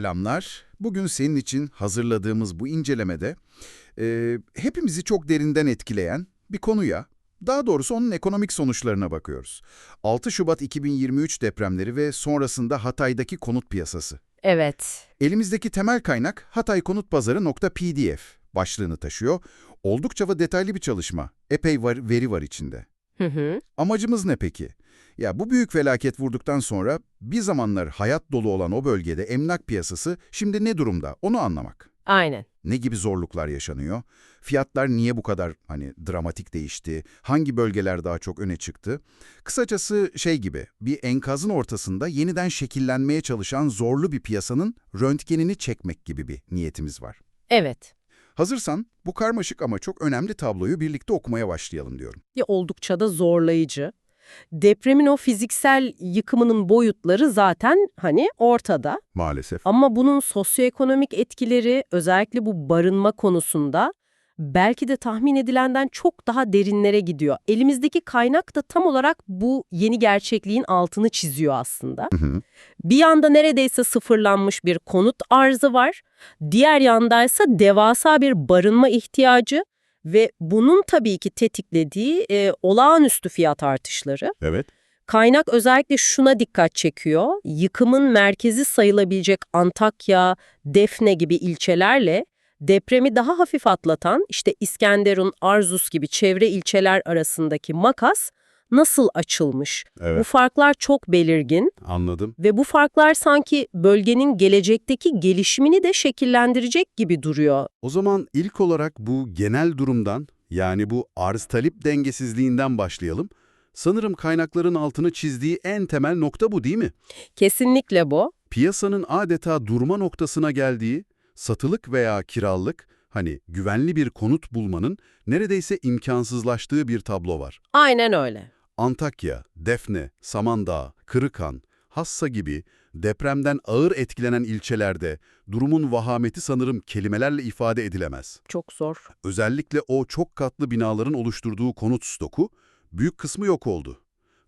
Selamlar. Bugün senin için hazırladığımız bu incelemede e, hepimizi çok derinden etkileyen bir konuya, daha doğrusu onun ekonomik sonuçlarına bakıyoruz. 6 Şubat 2023 depremleri ve sonrasında Hatay'daki konut piyasası. Evet. Elimizdeki temel kaynak hataykonutpazarı.pdf başlığını taşıyor. Oldukça ve detaylı bir çalışma. Epey var, veri var içinde. Hı hı. Amacımız ne peki? Ya bu büyük felaket vurduktan sonra bir zamanlar hayat dolu olan o bölgede emlak piyasası şimdi ne durumda onu anlamak. Aynen. Ne gibi zorluklar yaşanıyor? Fiyatlar niye bu kadar hani dramatik değişti? Hangi bölgeler daha çok öne çıktı? Kısacası şey gibi bir enkazın ortasında yeniden şekillenmeye çalışan zorlu bir piyasanın röntgenini çekmek gibi bir niyetimiz var. Evet. Hazırsan bu karmaşık ama çok önemli tabloyu birlikte okumaya başlayalım diyorum. Ya oldukça da zorlayıcı. Depremin o fiziksel yıkımının boyutları zaten hani ortada. Maalesef. Ama bunun sosyoekonomik etkileri özellikle bu barınma konusunda belki de tahmin edilenden çok daha derinlere gidiyor. Elimizdeki kaynak da tam olarak bu yeni gerçekliğin altını çiziyor aslında. Hı hı. Bir yanda neredeyse sıfırlanmış bir konut arzı var. Diğer yandaysa devasa bir barınma ihtiyacı ve bunun tabii ki tetiklediği e, olağanüstü fiyat artışları. Evet. Kaynak özellikle şuna dikkat çekiyor. Yıkımın merkezi sayılabilecek Antakya, Defne gibi ilçelerle depremi daha hafif atlatan işte İskenderun, Arzus gibi çevre ilçeler arasındaki makas nasıl açılmış? Bu farklar çok belirgin Anladım. ve bu farklar sanki bölgenin gelecekteki gelişimini de şekillendirecek gibi duruyor. O zaman ilk olarak bu genel durumdan yani bu arz-talep dengesizliğinden başlayalım. Sanırım kaynakların altını çizdiği en temel nokta bu değil mi? Kesinlikle bu. Piyasanın adeta durma noktasına geldiği, satılık veya kiralık, hani güvenli bir konut bulmanın neredeyse imkansızlaştığı bir tablo var. Aynen öyle. Antakya, Defne, Samandağ, Kırıkhan, Hassa gibi depremden ağır etkilenen ilçelerde durumun vahameti sanırım kelimelerle ifade edilemez. Çok zor. Özellikle o çok katlı binaların oluşturduğu konut stoku büyük kısmı yok oldu.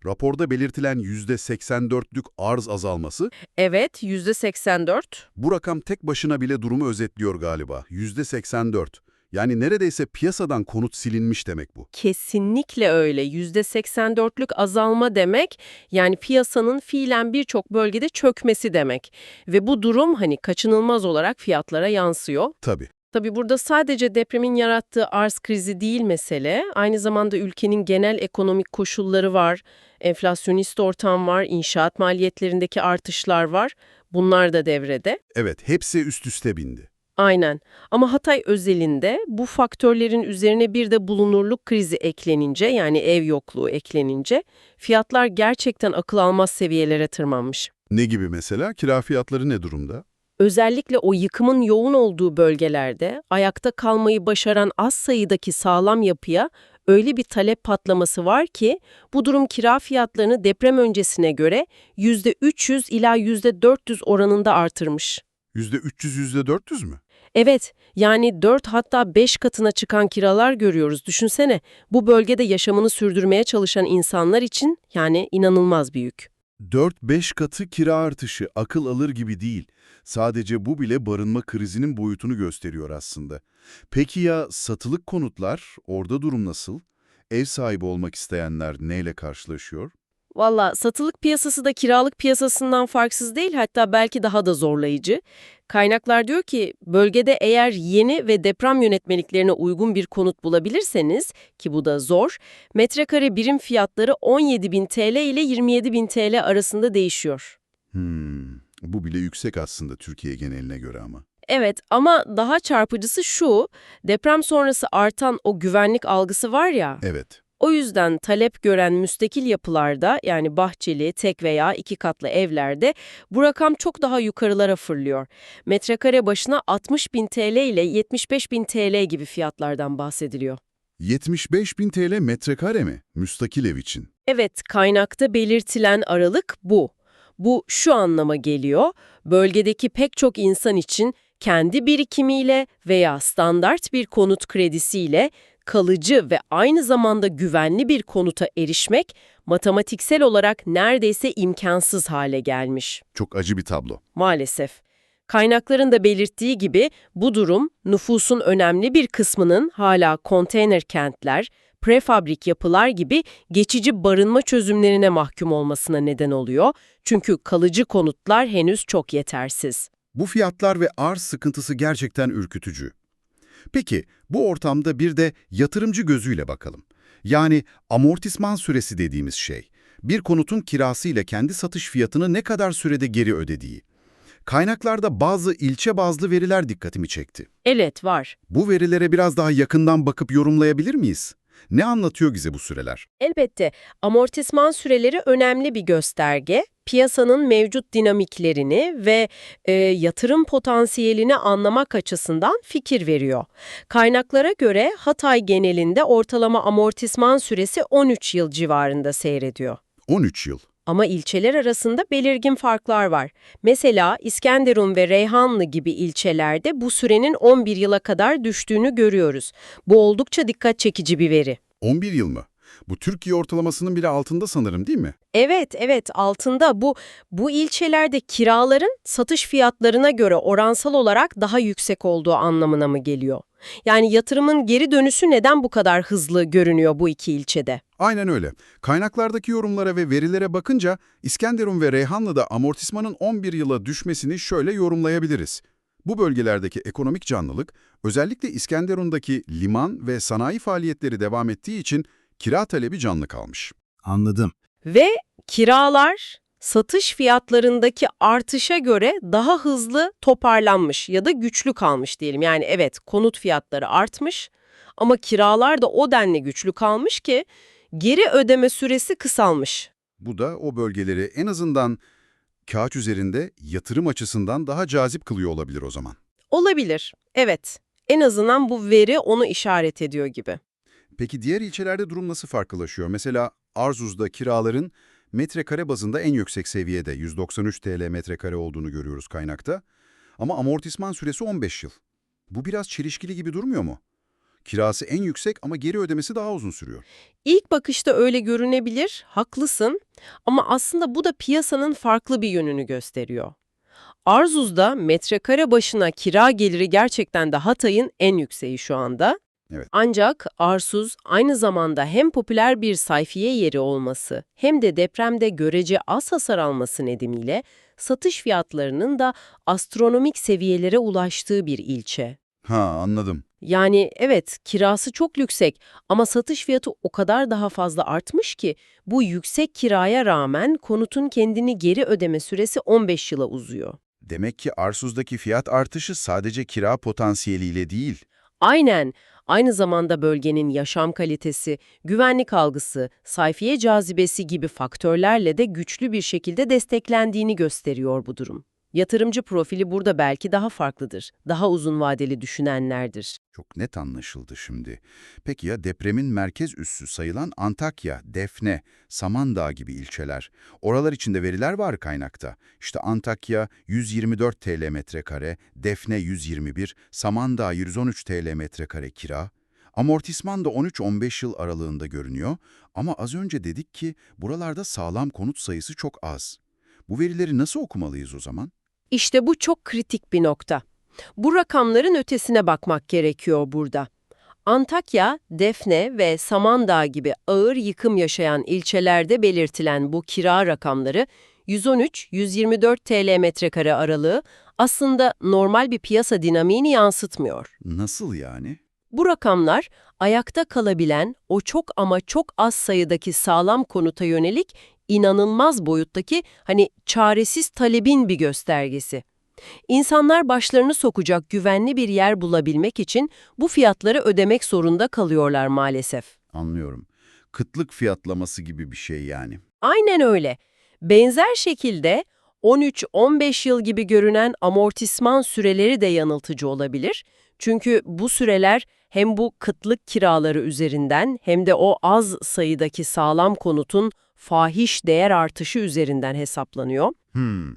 Raporda belirtilen %84'lük arz azalması, Evet, %84. bu rakam tek başına bile durumu özetliyor galiba. %84. Yani neredeyse piyasadan konut silinmiş demek bu. Kesinlikle öyle. %84'lük azalma demek yani piyasanın fiilen birçok bölgede çökmesi demek. Ve bu durum hani kaçınılmaz olarak fiyatlara yansıyor. Tabii. Tabii burada sadece depremin yarattığı arz krizi değil mesele. Aynı zamanda ülkenin genel ekonomik koşulları var, enflasyonist ortam var, inşaat maliyetlerindeki artışlar var. Bunlar da devrede. Evet, hepsi üst üste bindi. Aynen. Ama Hatay özelinde bu faktörlerin üzerine bir de bulunurluk krizi eklenince yani ev yokluğu eklenince fiyatlar gerçekten akıl almaz seviyelere tırmanmış. Ne gibi mesela? Kira fiyatları ne durumda? Özellikle o yıkımın yoğun olduğu bölgelerde ayakta kalmayı başaran az sayıdaki sağlam yapıya öyle bir talep patlaması var ki bu durum kira fiyatlarını deprem öncesine göre %300 ila %400 oranında artırmış. %300, %400 mü? Evet, yani 4 hatta 5 katına çıkan kiralar görüyoruz. Düşünsene, bu bölgede yaşamını sürdürmeye çalışan insanlar için yani inanılmaz büyük. 4-5 katı kira artışı akıl alır gibi değil. Sadece bu bile barınma krizinin boyutunu gösteriyor aslında. Peki ya satılık konutlar? Orada durum nasıl? Ev sahibi olmak isteyenler neyle karşılaşıyor? Valla satılık piyasası da kiralık piyasasından farksız değil hatta belki daha da zorlayıcı. Kaynaklar diyor ki bölgede eğer yeni ve deprem yönetmeliklerine uygun bir konut bulabilirseniz ki bu da zor, metrekare birim fiyatları 17.000 TL ile 27.000 TL arasında değişiyor. Hmm, bu bile yüksek aslında Türkiye geneline göre ama. Evet ama daha çarpıcısı şu, deprem sonrası artan o güvenlik algısı var ya, Evet, o yüzden talep gören müstakil yapılarda yani bahçeli, tek veya iki katlı evlerde bu rakam çok daha yukarılara fırlıyor. Metrekare başına 60 bin TL ile 75 bin TL gibi fiyatlardan bahsediliyor. 75 bin TL metrekare mi? Müstakil ev için. Evet, kaynakta belirtilen aralık bu. Bu şu anlama geliyor, bölgedeki pek çok insan için kendi birikimiyle veya standart bir konut kredisiyle kalıcı ve aynı zamanda güvenli bir konuta erişmek matematiksel olarak neredeyse imkansız hale gelmiş. Çok acı bir tablo. Maalesef. Kaynakların da belirttiği gibi bu durum nüfusun önemli bir kısmının hala konteyner kentler, prefabrik yapılar gibi geçici barınma çözümlerine mahkum olmasına neden oluyor. Çünkü kalıcı konutlar henüz çok yetersiz. Bu fiyatlar ve arz sıkıntısı gerçekten ürkütücü. Peki bu ortamda bir de yatırımcı gözüyle bakalım. Yani amortisman süresi dediğimiz şey. Bir konutun kirası ile kendi satış fiyatını ne kadar sürede geri ödediği. Kaynaklarda bazı ilçe bazlı veriler dikkatimi çekti. Evet var. Bu verilere biraz daha yakından bakıp yorumlayabilir miyiz? Ne anlatıyor bize bu süreler? Elbette amortisman süreleri önemli bir gösterge. Piyasanın mevcut dinamiklerini ve e, yatırım potansiyelini anlamak açısından fikir veriyor. Kaynaklara göre Hatay genelinde ortalama amortisman süresi 13 yıl civarında seyrediyor. 13 yıl. Ama ilçeler arasında belirgin farklar var. Mesela İskenderun ve Reyhanlı gibi ilçelerde bu sürenin 11 yıla kadar düştüğünü görüyoruz. Bu oldukça dikkat çekici bir veri. 11 yıl mı? Bu Türkiye ortalamasının bile altında sanırım değil mi? Evet, evet altında bu bu ilçelerde kiraların satış fiyatlarına göre oransal olarak daha yüksek olduğu anlamına mı geliyor? Yani yatırımın geri dönüşü neden bu kadar hızlı görünüyor bu iki ilçede? Aynen öyle. Kaynaklardaki yorumlara ve verilere bakınca İskenderun ve Reyhanlı'da amortismanın 11 yıla düşmesini şöyle yorumlayabiliriz. Bu bölgelerdeki ekonomik canlılık, özellikle İskenderun'daki liman ve sanayi faaliyetleri devam ettiği için kira talebi canlı kalmış. Anladım. Ve kiralar satış fiyatlarındaki artışa göre daha hızlı toparlanmış ya da güçlü kalmış diyelim. Yani evet konut fiyatları artmış ama kiralar da o denli güçlü kalmış ki geri ödeme süresi kısalmış. Bu da o bölgeleri en azından kağıt üzerinde yatırım açısından daha cazip kılıyor olabilir o zaman. Olabilir, evet. En azından bu veri onu işaret ediyor gibi. Peki diğer ilçelerde durum nasıl farklılaşıyor? Mesela Arzuz'da kiraların metrekare bazında en yüksek seviyede 193 TL metrekare olduğunu görüyoruz kaynakta. Ama amortisman süresi 15 yıl. Bu biraz çelişkili gibi durmuyor mu? Kirası en yüksek ama geri ödemesi daha uzun sürüyor. İlk bakışta öyle görünebilir, haklısın. Ama aslında bu da piyasanın farklı bir yönünü gösteriyor. Arzuz'da metrekare başına kira geliri gerçekten de Hatay'ın en yükseği şu anda. Evet. Ancak Arsuz aynı zamanda hem popüler bir sayfiye yeri olması hem de depremde görece az hasar alması nedeniyle satış fiyatlarının da astronomik seviyelere ulaştığı bir ilçe. Ha anladım. Yani evet kirası çok yüksek ama satış fiyatı o kadar daha fazla artmış ki bu yüksek kiraya rağmen konutun kendini geri ödeme süresi 15 yıla uzuyor. Demek ki Arsuz'daki fiyat artışı sadece kira potansiyeliyle değil. Aynen. Aynı zamanda bölgenin yaşam kalitesi, güvenlik algısı, sayfiye cazibesi gibi faktörlerle de güçlü bir şekilde desteklendiğini gösteriyor bu durum. Yatırımcı profili burada belki daha farklıdır. Daha uzun vadeli düşünenlerdir. Çok net anlaşıldı şimdi. Peki ya depremin merkez üssü sayılan Antakya, Defne, Samandağ gibi ilçeler? Oralar içinde veriler var kaynakta. İşte Antakya 124 TL metrekare, Defne 121, Samandağ 113 TL metrekare kira. Amortisman da 13-15 yıl aralığında görünüyor ama az önce dedik ki buralarda sağlam konut sayısı çok az. Bu verileri nasıl okumalıyız o zaman? İşte bu çok kritik bir nokta. Bu rakamların ötesine bakmak gerekiyor burada. Antakya, Defne ve Samandağ gibi ağır yıkım yaşayan ilçelerde belirtilen bu kira rakamları 113-124 TL metrekare aralığı aslında normal bir piyasa dinamiğini yansıtmıyor. Nasıl yani? Bu rakamlar ayakta kalabilen o çok ama çok az sayıdaki sağlam konuta yönelik inanılmaz boyuttaki hani çaresiz talebin bir göstergesi. İnsanlar başlarını sokacak güvenli bir yer bulabilmek için bu fiyatları ödemek zorunda kalıyorlar maalesef. Anlıyorum. Kıtlık fiyatlaması gibi bir şey yani. Aynen öyle. Benzer şekilde 13-15 yıl gibi görünen amortisman süreleri de yanıltıcı olabilir. Çünkü bu süreler hem bu kıtlık kiraları üzerinden hem de o az sayıdaki sağlam konutun fahiş değer artışı üzerinden hesaplanıyor. Hmm.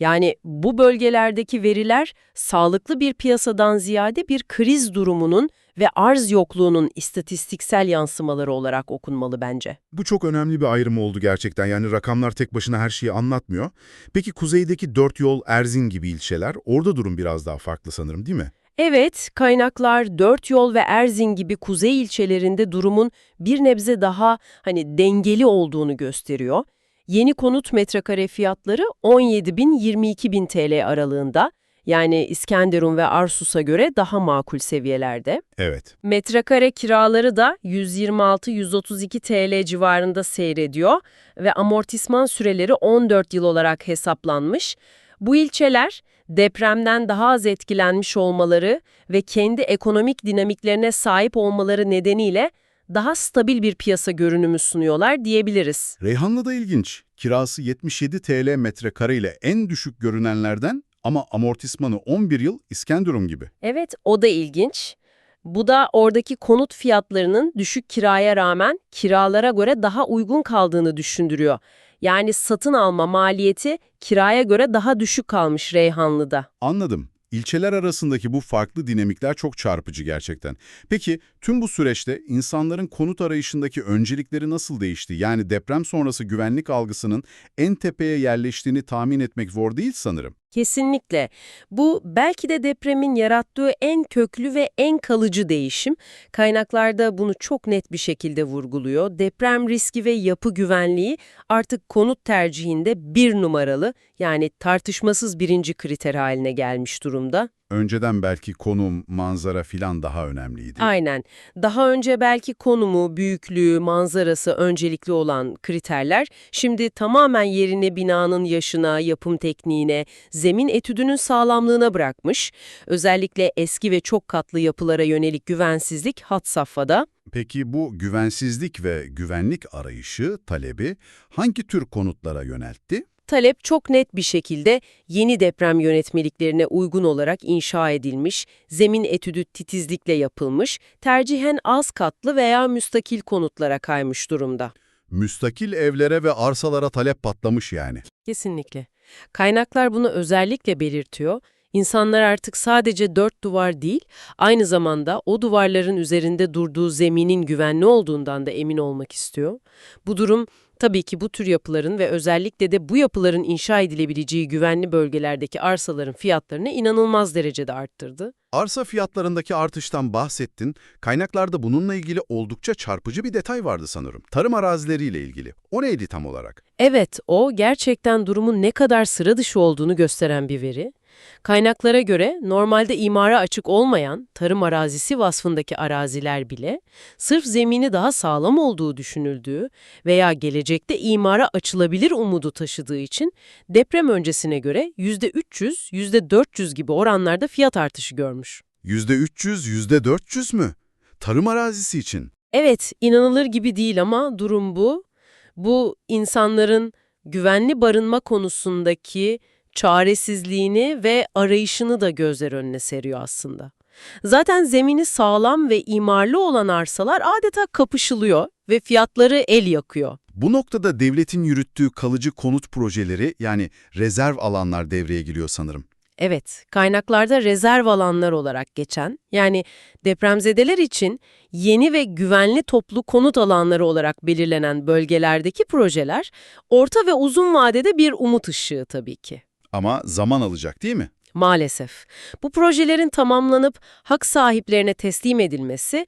Yani bu bölgelerdeki veriler sağlıklı bir piyasadan ziyade bir kriz durumunun ve arz yokluğunun istatistiksel yansımaları olarak okunmalı bence. Bu çok önemli bir ayrım oldu gerçekten. Yani rakamlar tek başına her şeyi anlatmıyor. Peki kuzeydeki Dört Yol, Erzin gibi ilçeler, orada durum biraz daha farklı sanırım değil mi? Evet, kaynaklar Dört Yol ve Erzin gibi kuzey ilçelerinde durumun bir nebze daha hani dengeli olduğunu gösteriyor. Yeni konut metrekare fiyatları 17 bin 22 bin TL aralığında. Yani İskenderun ve Arsus'a göre daha makul seviyelerde. Evet. Metrekare kiraları da 126-132 TL civarında seyrediyor ve amortisman süreleri 14 yıl olarak hesaplanmış. Bu ilçeler depremden daha az etkilenmiş olmaları ve kendi ekonomik dinamiklerine sahip olmaları nedeniyle daha stabil bir piyasa görünümü sunuyorlar diyebiliriz. Reyhanlı da ilginç. Kirası 77 TL metrekare ile en düşük görünenlerden ama amortismanı 11 yıl İskenderun gibi. Evet, o da ilginç. Bu da oradaki konut fiyatlarının düşük kiraya rağmen kiralara göre daha uygun kaldığını düşündürüyor. Yani satın alma maliyeti kiraya göre daha düşük kalmış Reyhanlı'da. Anladım. İlçeler arasındaki bu farklı dinamikler çok çarpıcı gerçekten. Peki tüm bu süreçte insanların konut arayışındaki öncelikleri nasıl değişti? Yani deprem sonrası güvenlik algısının en tepeye yerleştiğini tahmin etmek zor değil sanırım. Kesinlikle. Bu belki de depremin yarattığı en köklü ve en kalıcı değişim. Kaynaklarda bunu çok net bir şekilde vurguluyor. Deprem riski ve yapı güvenliği artık konut tercihinde bir numaralı yani tartışmasız birinci kriter haline gelmiş durumda. Önceden belki konum, manzara filan daha önemliydi. Aynen. Daha önce belki konumu, büyüklüğü, manzarası öncelikli olan kriterler şimdi tamamen yerini binanın yaşına, yapım tekniğine, zemin etüdünün sağlamlığına bırakmış. Özellikle eski ve çok katlı yapılara yönelik güvensizlik had safhada. Peki bu güvensizlik ve güvenlik arayışı, talebi hangi tür konutlara yöneltti? Talep çok net bir şekilde yeni deprem yönetmeliklerine uygun olarak inşa edilmiş, zemin etüdü titizlikle yapılmış, tercihen az katlı veya müstakil konutlara kaymış durumda. Müstakil evlere ve arsalara talep patlamış yani. Kesinlikle. Kaynaklar bunu özellikle belirtiyor. İnsanlar artık sadece dört duvar değil, aynı zamanda o duvarların üzerinde durduğu zeminin güvenli olduğundan da emin olmak istiyor. Bu durum tabii ki bu tür yapıların ve özellikle de bu yapıların inşa edilebileceği güvenli bölgelerdeki arsaların fiyatlarını inanılmaz derecede arttırdı. Arsa fiyatlarındaki artıştan bahsettin. Kaynaklarda bununla ilgili oldukça çarpıcı bir detay vardı sanırım. Tarım arazileriyle ilgili. O neydi tam olarak? Evet, o gerçekten durumun ne kadar sıra dışı olduğunu gösteren bir veri. Kaynaklara göre normalde imara açık olmayan tarım arazisi vasfındaki araziler bile sırf zemini daha sağlam olduğu düşünüldüğü veya gelecekte imara açılabilir umudu taşıdığı için deprem öncesine göre %300, %400 gibi oranlarda fiyat artışı görmüş. %300, %400 mü? Tarım arazisi için. Evet, inanılır gibi değil ama durum bu. Bu insanların güvenli barınma konusundaki çaresizliğini ve arayışını da gözler önüne seriyor aslında. Zaten zemini sağlam ve imarlı olan arsalar adeta kapışılıyor ve fiyatları el yakıyor. Bu noktada devletin yürüttüğü kalıcı konut projeleri yani rezerv alanlar devreye giriyor sanırım. Evet, kaynaklarda rezerv alanlar olarak geçen, yani depremzedeler için yeni ve güvenli toplu konut alanları olarak belirlenen bölgelerdeki projeler, orta ve uzun vadede bir umut ışığı tabii ki. Ama zaman alacak değil mi? Maalesef. Bu projelerin tamamlanıp hak sahiplerine teslim edilmesi,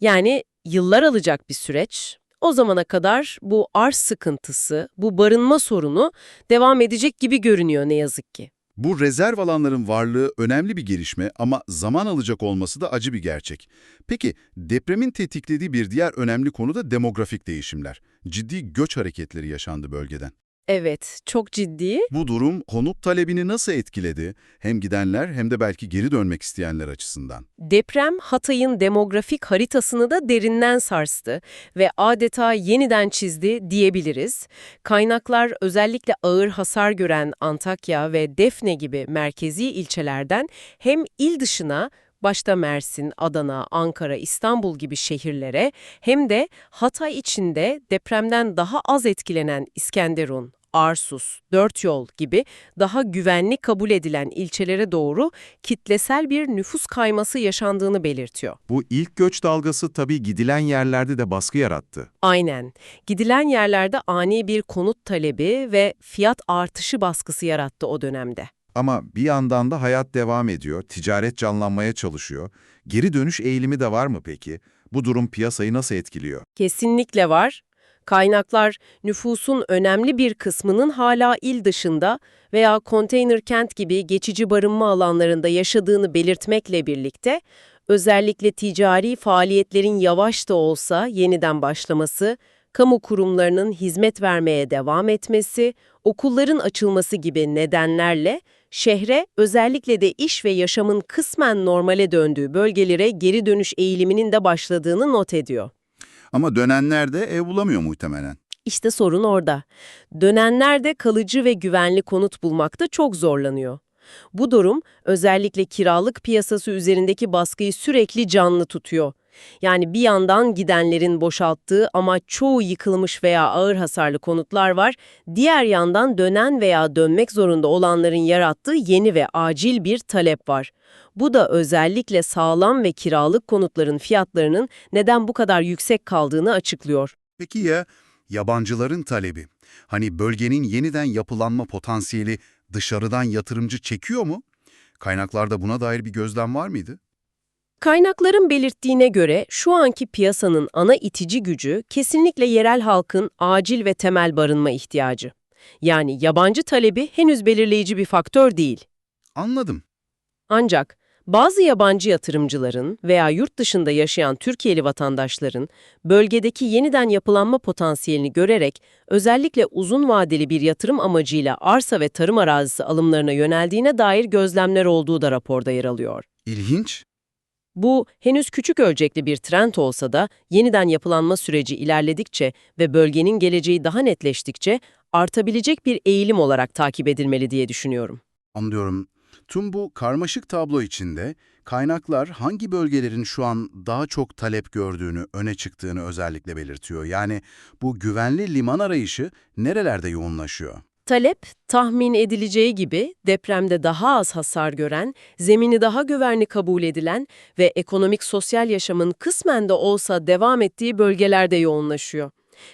yani yıllar alacak bir süreç. O zamana kadar bu arz sıkıntısı, bu barınma sorunu devam edecek gibi görünüyor ne yazık ki. Bu rezerv alanların varlığı önemli bir gelişme ama zaman alacak olması da acı bir gerçek. Peki depremin tetiklediği bir diğer önemli konu da demografik değişimler. Ciddi göç hareketleri yaşandı bölgeden. Evet, çok ciddi. Bu durum konut talebini nasıl etkiledi? Hem gidenler hem de belki geri dönmek isteyenler açısından. Deprem Hatay'ın demografik haritasını da derinden sarstı ve adeta yeniden çizdi diyebiliriz. Kaynaklar özellikle ağır hasar gören Antakya ve Defne gibi merkezi ilçelerden hem il dışına başta Mersin, Adana, Ankara, İstanbul gibi şehirlere hem de Hatay içinde depremden daha az etkilenen İskenderun, Arsus, Dörtyol gibi daha güvenli kabul edilen ilçelere doğru kitlesel bir nüfus kayması yaşandığını belirtiyor. Bu ilk göç dalgası tabii gidilen yerlerde de baskı yarattı. Aynen. Gidilen yerlerde ani bir konut talebi ve fiyat artışı baskısı yarattı o dönemde. Ama bir yandan da hayat devam ediyor, ticaret canlanmaya çalışıyor. Geri dönüş eğilimi de var mı peki? Bu durum piyasayı nasıl etkiliyor? Kesinlikle var. Kaynaklar nüfusun önemli bir kısmının hala il dışında veya konteyner kent gibi geçici barınma alanlarında yaşadığını belirtmekle birlikte özellikle ticari faaliyetlerin yavaş da olsa yeniden başlaması, kamu kurumlarının hizmet vermeye devam etmesi, okulların açılması gibi nedenlerle şehre özellikle de iş ve yaşamın kısmen normale döndüğü bölgelere geri dönüş eğiliminin de başladığını not ediyor. Ama dönenler de ev bulamıyor muhtemelen. İşte sorun orada. Dönenler de kalıcı ve güvenli konut bulmakta çok zorlanıyor. Bu durum özellikle kiralık piyasası üzerindeki baskıyı sürekli canlı tutuyor. Yani bir yandan gidenlerin boşalttığı ama çoğu yıkılmış veya ağır hasarlı konutlar var, diğer yandan dönen veya dönmek zorunda olanların yarattığı yeni ve acil bir talep var. Bu da özellikle sağlam ve kiralık konutların fiyatlarının neden bu kadar yüksek kaldığını açıklıyor. Peki ya yabancıların talebi? Hani bölgenin yeniden yapılanma potansiyeli dışarıdan yatırımcı çekiyor mu? Kaynaklarda buna dair bir gözlem var mıydı? Kaynakların belirttiğine göre şu anki piyasanın ana itici gücü kesinlikle yerel halkın acil ve temel barınma ihtiyacı. Yani yabancı talebi henüz belirleyici bir faktör değil. Anladım. Ancak bazı yabancı yatırımcıların veya yurt dışında yaşayan Türkiye'li vatandaşların bölgedeki yeniden yapılanma potansiyelini görerek özellikle uzun vadeli bir yatırım amacıyla arsa ve tarım arazisi alımlarına yöneldiğine dair gözlemler olduğu da raporda yer alıyor. İlginç. Bu henüz küçük ölçekli bir trend olsa da yeniden yapılanma süreci ilerledikçe ve bölgenin geleceği daha netleştikçe artabilecek bir eğilim olarak takip edilmeli diye düşünüyorum. Anlıyorum. Tüm bu karmaşık tablo içinde kaynaklar hangi bölgelerin şu an daha çok talep gördüğünü, öne çıktığını özellikle belirtiyor. Yani bu güvenli liman arayışı nerelerde yoğunlaşıyor? Talep, tahmin edileceği gibi depremde daha az hasar gören, zemini daha güvenli kabul edilen ve ekonomik sosyal yaşamın kısmen de olsa devam ettiği bölgelerde yoğunlaşıyor.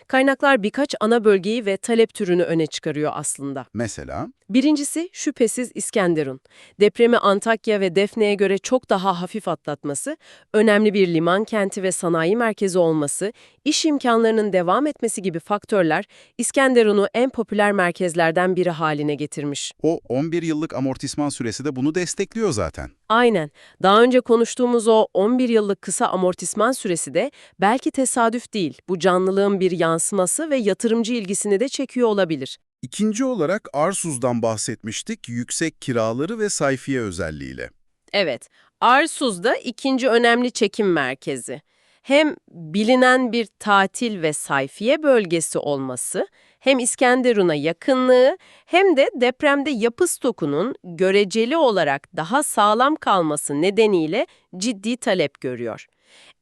Kaynaklar birkaç ana bölgeyi ve talep türünü öne çıkarıyor aslında. Mesela Birincisi şüphesiz İskenderun. Depremi Antakya ve Defne'ye göre çok daha hafif atlatması, önemli bir liman kenti ve sanayi merkezi olması, iş imkanlarının devam etmesi gibi faktörler İskenderun'u en popüler merkezlerden biri haline getirmiş. o 11 yıllık amortisman süresi de bunu destekliyor zaten. Aynen. Daha önce konuştuğumuz o 11 yıllık kısa amortisman süresi de belki tesadüf değil, bu canlılığın bir yansıması ve yatırımcı ilgisini de çekiyor olabilir. İkinci olarak Arsuz'dan bahsetmiştik, yüksek kiraları ve sayfiye özelliğiyle. Evet, Arsuz da ikinci önemli çekim merkezi. Hem bilinen bir tatil ve sayfiye bölgesi olması, hem İskenderun'a yakınlığı, hem de depremde yapı stokunun göreceli olarak daha sağlam kalması nedeniyle ciddi talep görüyor.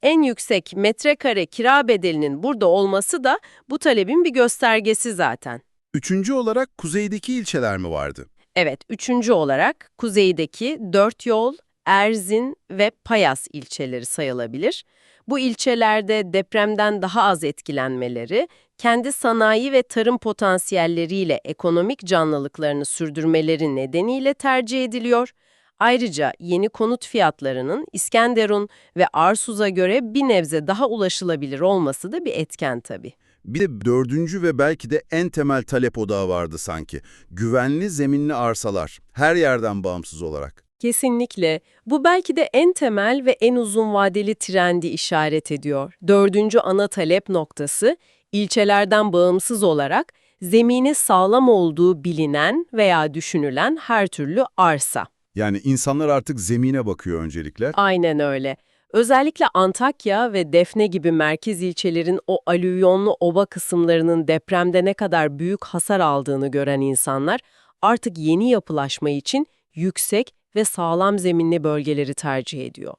En yüksek metrekare kira bedelinin burada olması da bu talebin bir göstergesi zaten. Üçüncü olarak kuzeydeki ilçeler mi vardı? Evet, üçüncü olarak kuzeydeki Dört Yol, Erzin ve Payas ilçeleri sayılabilir. Bu ilçelerde depremden daha az etkilenmeleri, kendi sanayi ve tarım potansiyelleriyle ekonomik canlılıklarını sürdürmeleri nedeniyle tercih ediliyor. Ayrıca yeni konut fiyatlarının İskenderun ve Arsuz'a göre bir nebze daha ulaşılabilir olması da bir etken tabii. Bir de dördüncü ve belki de en temel talep odağı vardı sanki. Güvenli zeminli arsalar, her yerden bağımsız olarak. Kesinlikle. Bu belki de en temel ve en uzun vadeli trendi işaret ediyor. Dördüncü ana talep noktası, ilçelerden bağımsız olarak zemini sağlam olduğu bilinen veya düşünülen her türlü arsa. Yani insanlar artık zemine bakıyor öncelikle. Aynen öyle. Özellikle Antakya ve Defne gibi merkez ilçelerin o alüvyonlu ova kısımlarının depremde ne kadar büyük hasar aldığını gören insanlar artık yeni yapılaşma için yüksek ve sağlam zeminli bölgeleri tercih ediyor.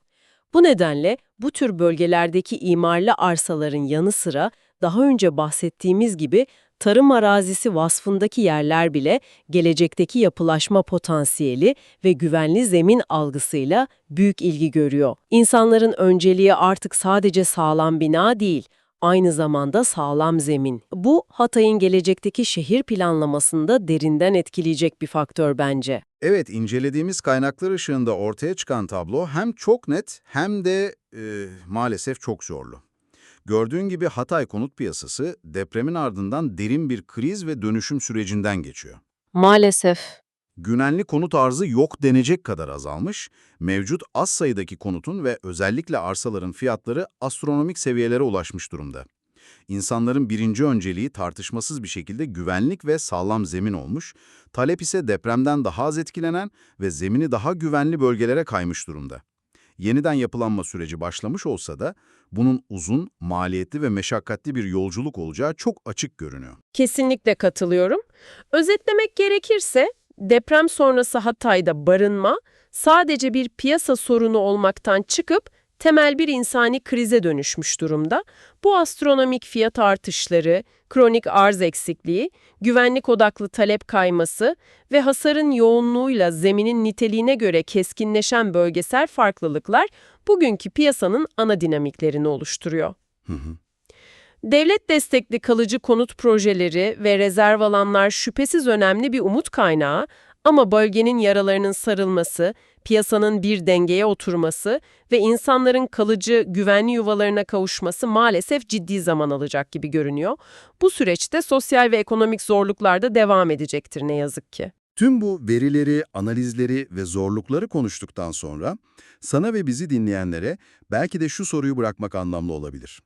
Bu nedenle bu tür bölgelerdeki imarlı arsaların yanı sıra daha önce bahsettiğimiz gibi tarım arazisi vasfındaki yerler bile gelecekteki yapılaşma potansiyeli ve güvenli zemin algısıyla büyük ilgi görüyor. İnsanların önceliği artık sadece sağlam bina değil, aynı zamanda sağlam zemin. Bu Hatay'ın gelecekteki şehir planlamasında derinden etkileyecek bir faktör bence. Evet, incelediğimiz kaynaklar ışığında ortaya çıkan tablo hem çok net hem de e, maalesef çok zorlu. Gördüğün gibi Hatay konut piyasası depremin ardından derin bir kriz ve dönüşüm sürecinden geçiyor. Maalesef. Günenli konut arzı yok denecek kadar azalmış, mevcut az sayıdaki konutun ve özellikle arsaların fiyatları astronomik seviyelere ulaşmış durumda. İnsanların birinci önceliği tartışmasız bir şekilde güvenlik ve sağlam zemin olmuş, talep ise depremden daha az etkilenen ve zemini daha güvenli bölgelere kaymış durumda. Yeniden yapılanma süreci başlamış olsa da bunun uzun, maliyetli ve meşakkatli bir yolculuk olacağı çok açık görünüyor. Kesinlikle katılıyorum. Özetlemek gerekirse deprem sonrası Hatay'da barınma sadece bir piyasa sorunu olmaktan çıkıp temel bir insani krize dönüşmüş durumda. Bu astronomik fiyat artışları, kronik arz eksikliği, güvenlik odaklı talep kayması ve hasarın yoğunluğuyla zeminin niteliğine göre keskinleşen bölgesel farklılıklar bugünkü piyasanın ana dinamiklerini oluşturuyor. Hı hı. Devlet destekli kalıcı konut projeleri ve rezerv alanlar şüphesiz önemli bir umut kaynağı ama bölgenin yaralarının sarılması, piyasanın bir dengeye oturması ve insanların kalıcı güvenli yuvalarına kavuşması maalesef ciddi zaman alacak gibi görünüyor. Bu süreçte sosyal ve ekonomik zorluklar da devam edecektir ne yazık ki. Tüm bu verileri, analizleri ve zorlukları konuştuktan sonra sana ve bizi dinleyenlere belki de şu soruyu bırakmak anlamlı olabilir.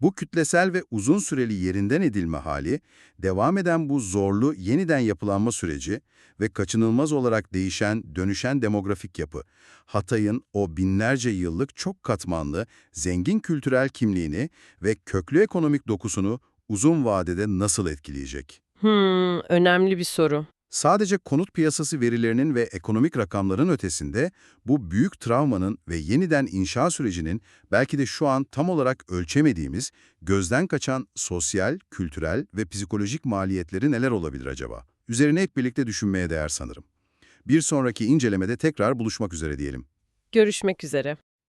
Bu kütlesel ve uzun süreli yerinden edilme hali, devam eden bu zorlu yeniden yapılanma süreci ve kaçınılmaz olarak değişen, dönüşen demografik yapı, Hatay'ın o binlerce yıllık çok katmanlı, zengin kültürel kimliğini ve köklü ekonomik dokusunu uzun vadede nasıl etkileyecek? Hmm, önemli bir soru. Sadece konut piyasası verilerinin ve ekonomik rakamların ötesinde bu büyük travmanın ve yeniden inşa sürecinin belki de şu an tam olarak ölçemediğimiz, gözden kaçan sosyal, kültürel ve psikolojik maliyetleri neler olabilir acaba? Üzerine hep birlikte düşünmeye değer sanırım. Bir sonraki incelemede tekrar buluşmak üzere diyelim. Görüşmek üzere.